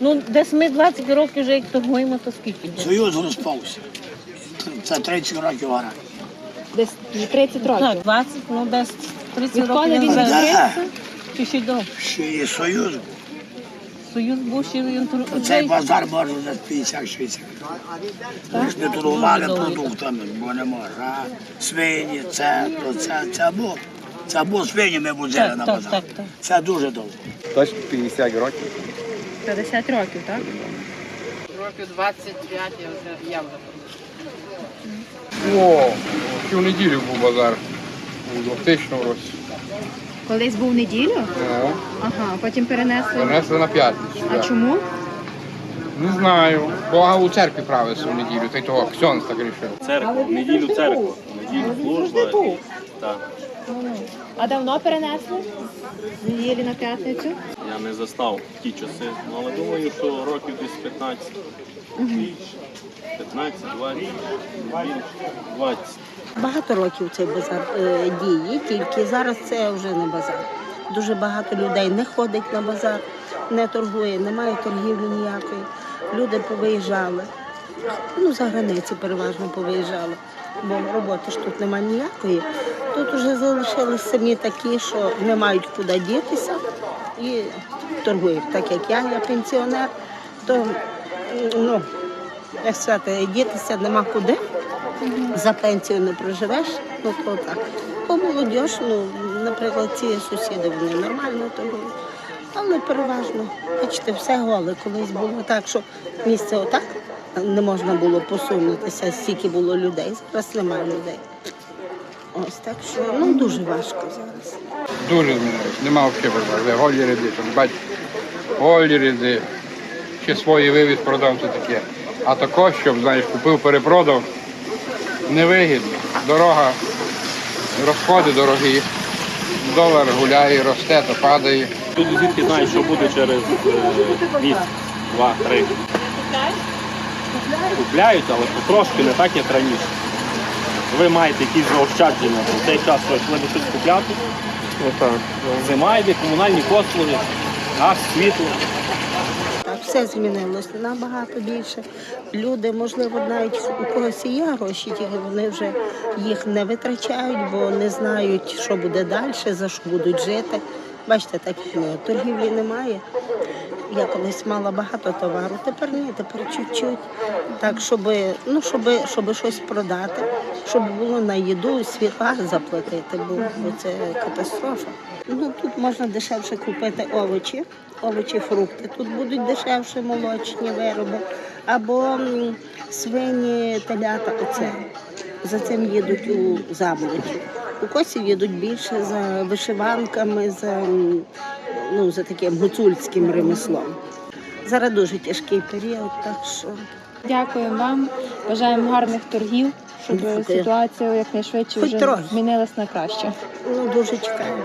Ну, десь ми 20 років вже як торгуємо, то скільки? десь? Союз розпався. Це 30 років гора. Десь 30 років. Так, 20, ну десь 30 Відколи років. він відкрився? Чи ще довго? Ще є союз. Союз був ще він то Цей базар може десь 50-60. Ми ж не торгували продуктами, бо не може. Свині, це, то це, це або, це або свині ми возили Так, на так, базар. так, так. Це дуже довго. Десь 50 років. 50 років, так? Років 25 я вже я вже О, в неділю був базар у 2000 році. Колись був неділю, Так. ага, потім перенесли. перенесли на п'ятницю. А да. чому? Не знаю. Бога у церкві правився в неділю, та й того Ксьонс так рішив. Церкву, в неділю церкву, в неділю служба. і- Так. А давно перенесли? З неділі на п'ятницю? Я не застав ті часи, ну, але думаю, що років десь 15. 15, 20, більше, 20. Багато років цей базар е, діє, тільки зараз це вже не базар. Дуже багато людей не ходить на базар, не торгує, немає торгівлі ніякої. Люди повиїжджали. Ну, за границі переважно повиїжджали, бо роботи ж тут немає ніякої. Тут вже залишились самі такі, що не мають куди дітися і торгують. Так як я, я пенсіонер, то ну, як сказати, дітися нема куди за пенсію не проживеш, ну то так. По молодіж, ну, наприклад, ці сусіди вони нормально торгують. Але переважно, бачите, все голе. Колись було так, що місце отак не можна було посунутися, стільки було людей. Зараз немає людей. Ось так що ну дуже важко зараз. Дуже змінилось. Нема взагалі. Голі ряди, там бать, голі ряди. Ще свої вивіз продав це таке. А тако, щоб, знаєш, купив, перепродав, невигідно. Дорога, розходи дорогі. Долар гуляє, росте, то падає. Люди звідки знають, що буде через е, місяць, два, три. Купляють, але потрошки не так, як раніше. Ви маєте якісь заощадження, в цей час ви йшли би щось купляти. Зима йде, комунальні послуги, газ, світло. Так, все змінилось набагато більше. Люди, можливо, навіть у когось і є гроші, тільки вони вже їх не витрачають, бо не знають, що буде далі, за що будуть жити. Бачите, так ну, торгівлі немає. Я колись мала багато товару, тепер ні, тепер чуть-чуть. Так, щоб, ну, щоб, щоб щось продати, щоб було на їду, світла заплатити, бо, бо це катастрофа. Ну, тут можна дешевше купити овочі, овочі, фрукти. Тут будуть дешевше молочні вироби, або свині, телята. Оце. За цим їдуть у заболоті. У косів їдуть більше за вишиванками, за, ну, за таким гуцульським ремеслом. Зараз дуже тяжкий період, так що Дякуємо вам. Бажаємо гарних торгів, щоб Дякую. ситуація якнайшвидше Хоч вже трохи. змінилась на краще. ну, дуже чекаю.